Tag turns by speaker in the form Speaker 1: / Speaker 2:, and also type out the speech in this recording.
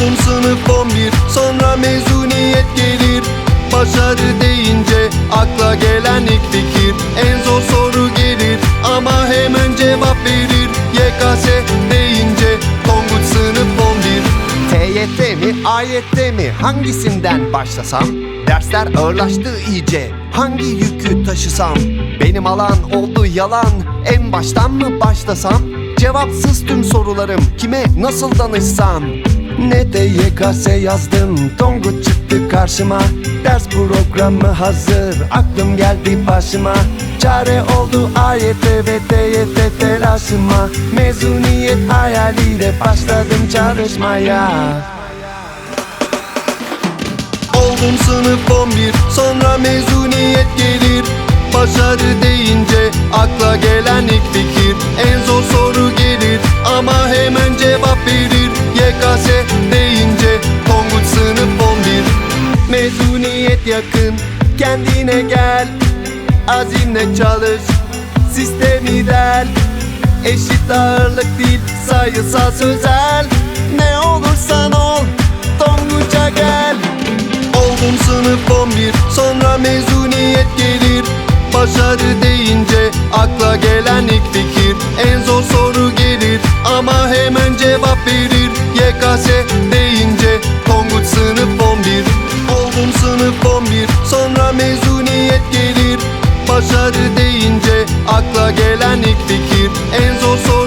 Speaker 1: Dostum sınıf 11 sonra mezuniyet gelir Başarı deyince akla gelen ilk fikir En zor soru gelir ama hemen cevap verir YKS deyince Tonguç sınıf 11 TYT mi AYT mi hangisinden başlasam? Dersler ağırlaştı iyice hangi yükü taşısam? Benim alan oldu yalan en baştan mı başlasam? Cevapsız tüm sorularım kime nasıl danışsam? Ne de YKS yazdım Tongu çıktı karşıma. Ders programı hazır Aklım geldi başıma. Çare oldu AYT ve TYT telaşıma. Mezuniyet hayaliyle başladım çalışmaya. Oldum sınıf 11 sonra mezuniyet gelir. Başarı deyince akla gelen ilk yakın. Kendine gel Azimle çalış. Sistemi del Eşit ağırlık değil sayısal sözel. Ne olursan ol Tonguç'a gel. Oldum sınıf 11 sonra mezuniyet gelir. Başarı deyince akla gelen deyince akla gelen ilk fikir en zor soru